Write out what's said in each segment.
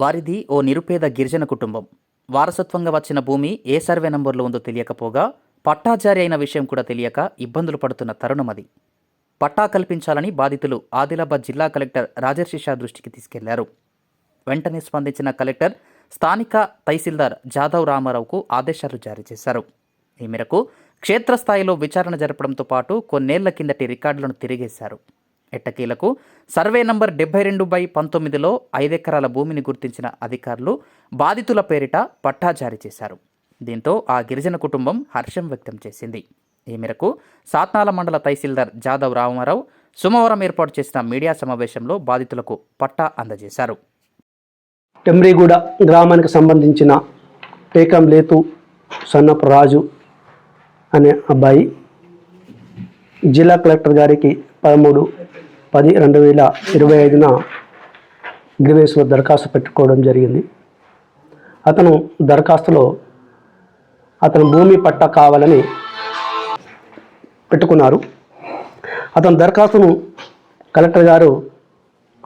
వారిది ఓ నిరుపేద గిరిజన కుటుంబం. వారసత్వంగా వచ్చిన భూమి ఏ సర్వే నంబర్లో ఉందో తెలియకపోగా పట్టాజారి అయిన విషయం కూడా తెలియక ఇబ్బందులు పడుతున్న తరుణం అది. పట్టా కల్పించాలని బాధితులు ఆదిలాబాద్ జిల్లా కలెక్టర్ రాజర్షి షా దృష్టికి తీసుకెళ్ళారు. వెంటనే స్పందించిన కలెక్టర్ స్థానిక తహసీల్దార్ జాదవ్ రామారావుకు ఆదేశాలు జారీ చేశారు. ఈ మేరకు క్షేత్రస్థాయిలో విచారణ జరపడంతో పాటు కొన్నేళ్ళ కిందటి రికార్డులను తిరిగేశారు. ఎట్టకీలకు? సర్వే నంబర్ డెబ్బై రెండు బై పంతొమ్మిదిలో ఐదెకరాల భూమిని గుర్తించిన అధికారులు బాధితుల పేరిట పట్టా జారీ చేశారు. దీంతో ఆ గిరిజన కుటుంబం హర్షం వ్యక్తం చేసింది. ఈ మేరకు సాత్నాల మండల తహసీల్దార్ జాదవ్ రామారావు సోమవారం ఏర్పాటు చేసిన మీడియా సమావేశంలో బాధితులకు పట్టా అందజేశారు. టెమ్రిగూడ గ్రామానికి సంబంధించిన టేకం లేతు సన్నపు రాజు అనే అబ్బాయి జిల్లా కలెక్టర్ గారికి పదమూడు పది రెండు వేల ఇరవై ఐదున గ్రీవేస్లో దరఖాస్తు పెట్టుకోవడం జరిగింది. అతను దరఖాస్తులో అతను భూమి పట్టా కావాలని పెట్టుకున్నారు. అతను దరఖాస్తును కలెక్టర్ గారు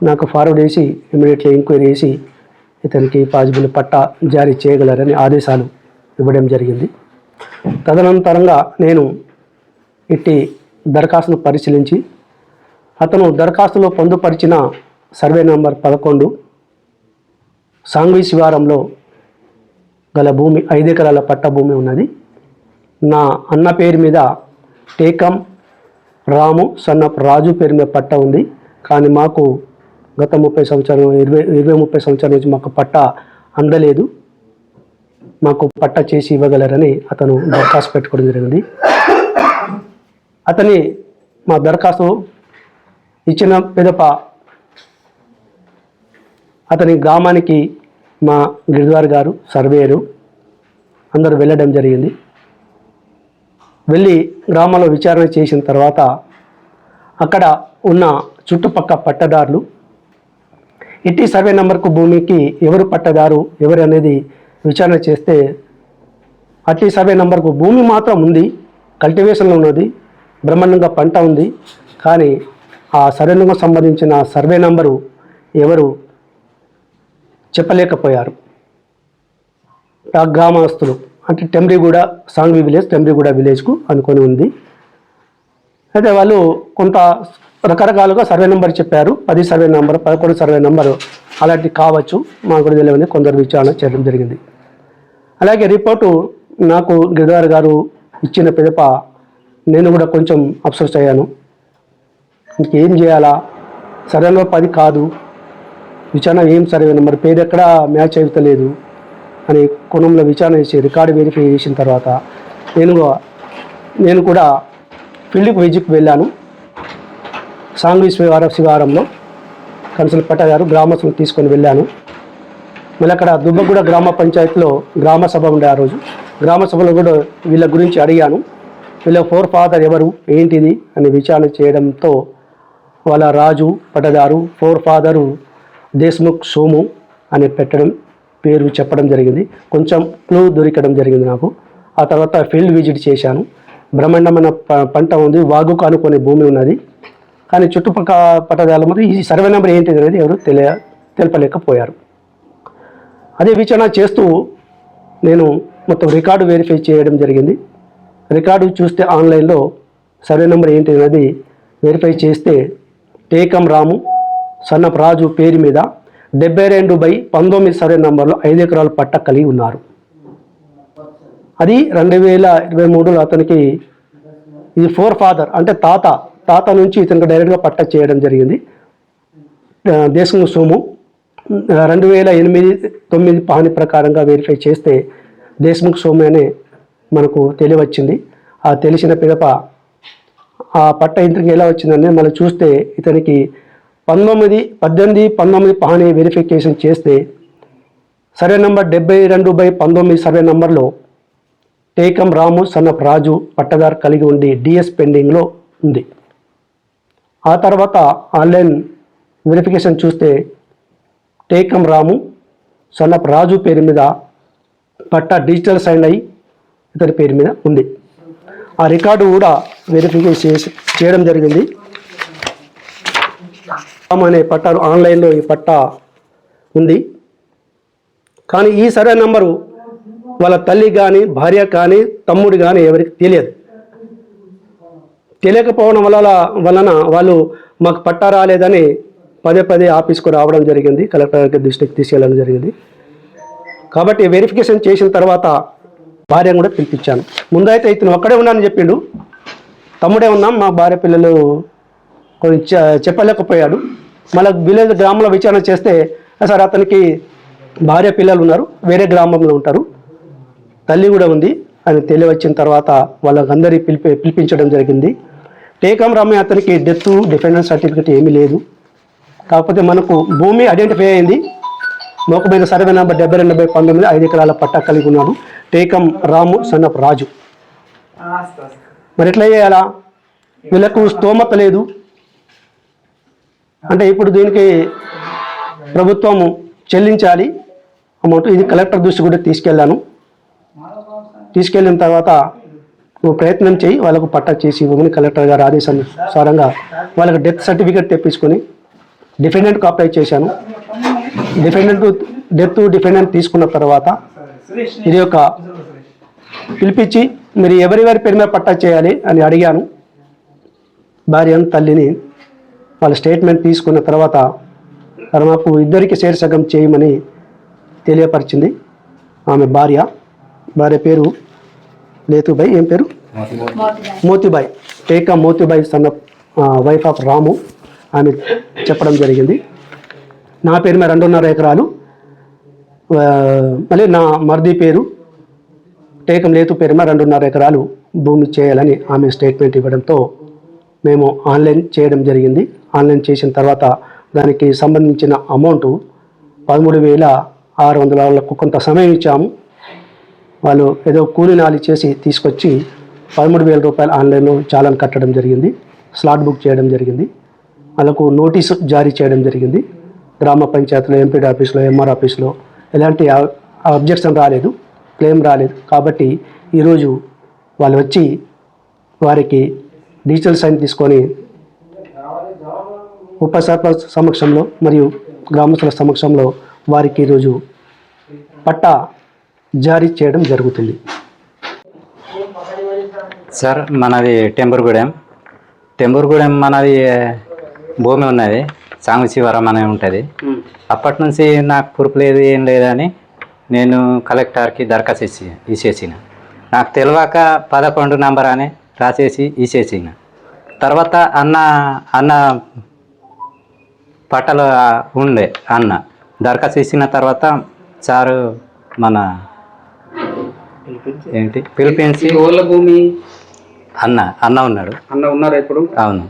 నాకు ఫార్వర్డ్ చేసి ఇమీడియట్లీ ఎంక్వైరీ చేసి ఇతనికి పాజిబుల్ పట్టా జారీ చేయగలరని ఆదేశాలు ఇవ్వడం జరిగింది. తదనంతరంగా నేను ఇట్టి దరఖాస్తును పరిశీలించి అతను దరఖాస్తులో పొందుపరిచిన సర్వే నంబర్ పదకొండు సాంఘీ శివారంలో గల భూమి ఐదు ఎకరాల పట్ట భూమి ఉన్నది. నా అన్న పేరు మీద టేకం రాము సన్నప్ రాజు పేరు మీద పట్ట ఉంది. కానీ మాకు గత ముప్పై సంవత్సరం ఇరవై ఇరవై ముప్పై సంవత్సరాల నుంచి మాకు పట్ట అందలేదు. మాకు పట్ట చేసి ఇవ్వగలరని అతను దరఖాస్తు పెట్టుకోవడం జరిగింది. అతని మా దరఖాస్తు ఇచ్చిన పిదప అతని గ్రామానికి మా గిరిద్వార్ గారు సర్వేయరు అందరూ వెళ్ళడం జరిగింది. వెళ్ళి గ్రామంలో విచారణ చేసిన తర్వాత అక్కడ ఉన్న చుట్టుపక్క పట్టదారులు ఇట్టి సర్వే నెంబర్కు భూమికి ఎవరు పట్టదారు ఎవరు అనేది విచారణ చేస్తే అట్టి సర్వే నెంబర్కు భూమి మాత్రం ఉంది కల్టివేషన్లో ఉన్నది బ్రహ్మాండంగా పంట ఉంది కానీ ఆ సర్వే సంబంధించిన సర్వే నెంబరు ఎవరు చెప్పలేకపోయారు. గ్రామస్తులు అంటే టెంబ్రీగూడ సాంగ్వి విలేజ్ టెంబ్రీగూడ విలేజ్కు అనుకొని ఉంది. అయితే వాళ్ళు కొంత రకరకాలుగా సర్వే నెంబర్ చెప్పారు. పది సర్వే నెంబర్ పదకొండు సర్వే నెంబరు అలాంటి కావచ్చు. మాకు కూడా తెలియని కొందరు విచారణ చేయడం జరిగింది. అలాగే రిపోర్టు నాకు గిరిదార్ గారు ఇచ్చిన పిదప నేను కూడా కొంచెం అప్సెస్ అయ్యాను. ఇంకేం చేయాలా? సరైన నెంబర్ పది కాదు. విచారణ ఏం సర్వే మరి పేరు ఎక్కడా మ్యాచ్ అవుతలేదు అని కోణంలో విచారణ చేసి రికార్డు వెరిఫై చేసిన తర్వాత నేను నేను కూడా ఫీల్డ్కి విజిట్కి వెళ్ళాను. సాంఘీ శివారం శివారంలో కన్సల్ పట్ట గారు గ్రామస్తులను తీసుకొని వెళ్ళాను. మళ్ళీ అక్కడ దుబ్బగూడ గ్రామ పంచాయతీలో గ్రామ సభ ఉండే ఆ రోజు. గ్రామ సభలో కూడా వీళ్ళ గురించి అడిగాను. వీళ్ళ ఫోర్ ఫాదర్ ఎవరు? ఏంటిది? అని విచారణ చేయడంతో వాళ్ళ రాజు పట్టదారు ఫోర్ ఫాదరు దేశ్ముఖ్ సోము అని పెట్టడం పేరు చెప్పడం జరిగింది. కొంచెం క్లూ దొరికడం జరిగింది నాకు. ఆ తర్వాత ఫీల్డ్ విజిట్ చేశాను. బ్రహ్మాండమైన ప- పంట ఉంది. వాగుకు అనుకునే భూమి ఉన్నది. కానీ చుట్టుపక్కల పట్టదాల మరి ఈ సర్వే నెంబర్ ఏంటిది అనేది ఎవరు తెలియ తెలపలేకపోయారు. అదే విచారణ చేస్తూ నేను మొత్తం రికార్డు వెరిఫై చేయడం జరిగింది. రికార్డు చూస్తే ఆన్లైన్లో సర్వే నెంబర్ ఏంటి అనేది వెరిఫై చేస్తే టేకం రాము సన్నపు రాజు పేరు మీద డెబ్బై రెండు బై పంతొమ్మిది సర్వే నంబర్లో ఐదు ఎకరాల పట్ట కలిగి ఉన్నారు. అది రెండు వేల ఇరవై మూడులో అతనికి ఇది ఫోర్ ఫాదర్ అంటే తాత తాత నుంచి ఇతనికి డైరెక్ట్గా పట్ట చేయడం జరిగింది. దేశం సోము. రెండు వేల ఎనిమిది తొమ్మిది పాని ప్రకారంగా వెరిఫై చేస్తే దేశ్ముఖ్ సోమే అనే మనకు తెలియవచ్చింది. ఆ తెలిసిన పిదప ఆ పట్ట ఇంతకి ఎలా వచ్చిందని మనం చూస్తే ఇతనికి పంతొమ్మిది పద్దెనిమిది పంతొమ్మిది పహాని వెరిఫికేషన్ చేస్తే సర్వే నంబర్ డెబ్బై రెండు బై పంతొమ్మిది సర్వే నంబర్లో టేకం రాము సన్నప్ రాజు పట్టదారు కలిగి ఉండి డిఎస్ పెండింగ్లో ఉంది. ఆ తర్వాత ఆన్లైన్ వెరిఫికేషన్ చూస్తే టేకం రాము సన్నప్ రాజు పేరు మీద పట్ట డిజిటల్ సైన్ అయి ఇతని పేరు మీద ఉంది. ఆ రికార్డు కూడా వెరిఫికేషన్ చేసి చేయడం జరిగింది. అనే పట్టాలు ఆన్లైన్లో ఈ పట్టా ఉంది. కానీ ఈ సర్వే నెంబరు వాళ్ళ తల్లి కానీ భార్య కానీ తమ్ముడు కానీ ఎవరికి తెలియదు. తెలియకపోవడం వల్ల వలన వాళ్ళు మాకు పట్టా రాలేదని పదే పదే ఆఫీస్కు రావడం జరిగింది కలెక్టర్ దృష్టికి తీసుకెళ్ళడం జరిగింది. కాబట్టి వెరిఫికేషన్ చేసిన తర్వాత భార్యను కూడా పిలిపించాను. ముందైతే ఇతను ఒక్కడే ఉన్నానని చెప్పిండు. తమ్ముడే ఉన్నాం మా భార్య పిల్లలు కొంచెం చెప్పలేకపోయాడు. మళ్ళీ విలేజ్ గ్రామంలో విచారణ చేస్తే సార్ అతనికి భార్య పిల్లలు ఉన్నారు వేరే గ్రామంలో ఉంటారు. తల్లి కూడా ఉంది. అని తెలియవచ్చిన తర్వాత వాళ్ళందరి పిలిపి పిలిపించడం జరిగింది. టేకం రామయ్య అతనికి డెత్ డిఫెండెన్స్ సర్టిఫికేట్ ఏమీ లేదు. కాకపోతే మనకు భూమి ఐడెంటిఫై అయింది. మోకమైన సర్వే నెంబర్ డెబ్బై రెండు డెబ్బై పంతొమ్మిది ఐదు ఎకరాల పట్టా కలిగి ఉన్నాడు. టేకం రాము సన్నప్ రాజు. మరి ఎట్లా చేయాలా? వీళ్ళకు స్తోమత లేదు. అంటే ఇప్పుడు దీనికి ప్రభుత్వము చెల్లించాలి అమౌంట్. ఇది కలెక్టర్ దృష్టి కూడా తీసుకెళ్ళాను. తీసుకెళ్ళిన తర్వాత నువ్వు ప్రయత్నం చేయి వాళ్ళకు పట్టా చేసి ఇవ్వమని కలెక్టర్ గారు ఆదేశానుసారంగా వాళ్ళకి డెత్ సర్టిఫికేట్ తెప్పించుకొని డిఫెండెంట్కి అప్లై చేశాను. డిఫెండెంట్ డెత్ డిఫెండెంట్ తీసుకున్న తర్వాత ఇది ఒక పిలిపించి మీరు ఎవరెవరి పేరు మీద పట్టా చేయాలి అని అడిగాను. భార్యను తల్లిని వాళ్ళ స్టేట్మెంట్ తీసుకున్న తర్వాత మాకు ఇద్దరికి సగం చేయమని తెలియపరిచింది ఆమె భార్య. భార్య పేరు లేతుబాయ్. ఏం పేరు? మోతిబాయ్. టేకా మోతిబాయ్ సన్న వైఫ్ ఆఫ్ రాము. ఆమె చెప్పడం జరిగింది. నా పేరు మీద రెండున్నర ఎకరాలు. మళ్ళీ నా మర్ది పేరు టేకం లేతు పేరు మీద రెండున్నర ఎకరాలు భూమి చేయాలని ఆమె స్టేట్మెంట్ ఇవ్వడంతో మేము ఆన్లైన్ చేయడం జరిగింది. ఆన్లైన్ చేసిన తర్వాత దానికి సంబంధించిన అమౌంట్ పదమూడు వేల ఆరు వందల వాళ్ళకు కొంత సమయం ఇచ్చాము. వాళ్ళు ఏదో కూలి నాలి చేసి తీసుకొచ్చి పదమూడు వేల రూపాయలు ఆన్లైన్లో చాలాన్ కట్టడం జరిగింది. స్లాట్ బుక్ చేయడం జరిగింది. వాళ్ళకు నోటీసు జారీ చేయడం జరిగింది. గ్రామ పంచాయతీలో ఎంపీడీ ఆఫీస్లో ఎంఆర్ ఆఫీస్లో ఎలాంటి అబ్జెక్షన్ రాలేదు క్లెయిమ్ రాలేదు. కాబట్టి ఈరోజు వాళ్ళు వచ్చి వారికి డిజిటల్ సైన్ తీసుకొని ఉప సర్పంచ్ సమక్షంలో మరియు గ్రామస్తుల సమక్షంలో వారికి ఈరోజు పట్టా జారీ చేయడం జరుగుతుంది. సార్ మనది టెంబర్గూడెం. టెంబర్గూడెం మనది భూమి ఉన్నది. సాంగు శివరం అనేది ఉంటుంది. అప్పటి నుంచి నాకు పురుపు లేదు ఏం లేదని నేను కలెక్టర్కి దరఖాస్తు ఇచ్చి ఇచ్చేసిన. నాకు తెలియక పదకొండు నంబర్ అని రాసేసి ఇచ్చేసిన. తర్వాత అన్న అన్న పట్టలు ఉండే అన్న దరఖాస్తు ఇచ్చిన తర్వాత సారు మన ఏంటి? పిలిపించి భూమి అన్న అన్న ఉన్నాడు. అన్న ఉన్నారు ఇప్పుడు? అవును.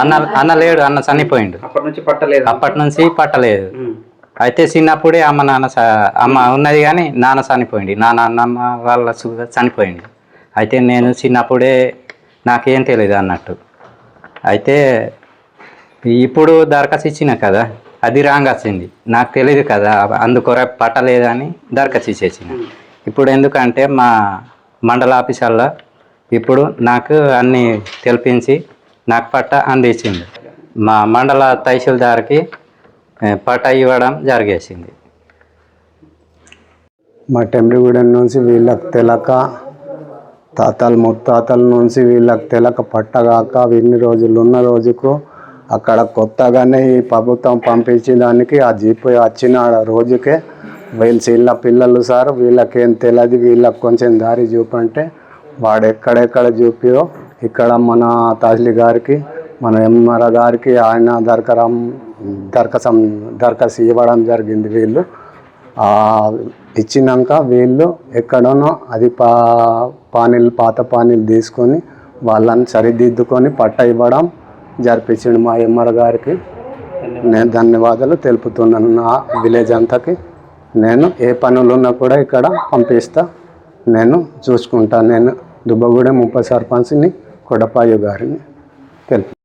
అన్న అన్న లేడు అన్న చనిపోయిండు. అప్పటి నుంచి పట్టలేదు. అప్పటి నుంచి పట్టలేదు. అయితే చిన్నప్పుడే అమ్మ నాన్న అమ్మ ఉన్నది కానీ నాన్న చనిపోయింది నాన్న అన్నమ్మ వాళ్ళ చనిపోయింది అయితే నేను చిన్నప్పుడే నాకేం తెలియదు అన్నట్టు. అయితే ఇప్పుడు దరఖాస్తు ఇచ్చిన కదా అది రాంగ్ వచ్చింది. నాకు తెలియదు కదా అందుకొర పట్టలేదని దరఖాస్తు ఇచ్చేసిన. ఇప్పుడు ఎందుకంటే మా మండల ఆఫీసర్లో ఇప్పుడు నాకు అన్ని తెలిపించి నాకు పట్ట అందించింది. మా మండల తహసీల్దార్కి పట్ట ఇవ్వడం జరిగేసింది. మా టెంబ్రిగూడెం నుంచి వీళ్ళకి తెలక తాతలు ముత్తాతల నుంచి వీళ్ళకి తెలక పట్టగాక ఇన్ని రోజులు ఉన్న రోజుకు అక్కడ కొత్తగానే ఈ ప్రభుత్వం పంపించిన దానికి ఆ జీపు వచ్చిన రోజుకే వీళ్ళు చిన్న పిల్లలు సార్ వీళ్ళకేం తెలియదు వీళ్ళకి కొంచెం దారి చూపంటే వాడు ఎక్కడెక్కడ చూపియో ఇక్కడ మన తహసీల్ గారికి మన ఎంఆర్ గారికి ఆయన దరకరం దరఖాసం దరఖాస్తు ఇవ్వడం జరిగింది వీళ్ళు. ఇచ్చినాక వీళ్ళు ఎక్కడనో అది పా పానీలు పాత పానీలు తీసుకొని వాళ్ళని సరిదిద్దుకొని పట్ట ఇవ్వడం జరిపించిండు మా ఎంఆర్ గారికి. నేను ధన్యవాదాలు తెలుపుతున్నాను నా విలేజ్ అంతకి. నేను ఏ పనులు ఉన్నా కూడా ఇక్కడ పంపిస్తా. నేను చూసుకుంటాను నేను దుబ్బగూడెం ఉప సర్పంచ్ని కొడపాయు గారిని తెలుపు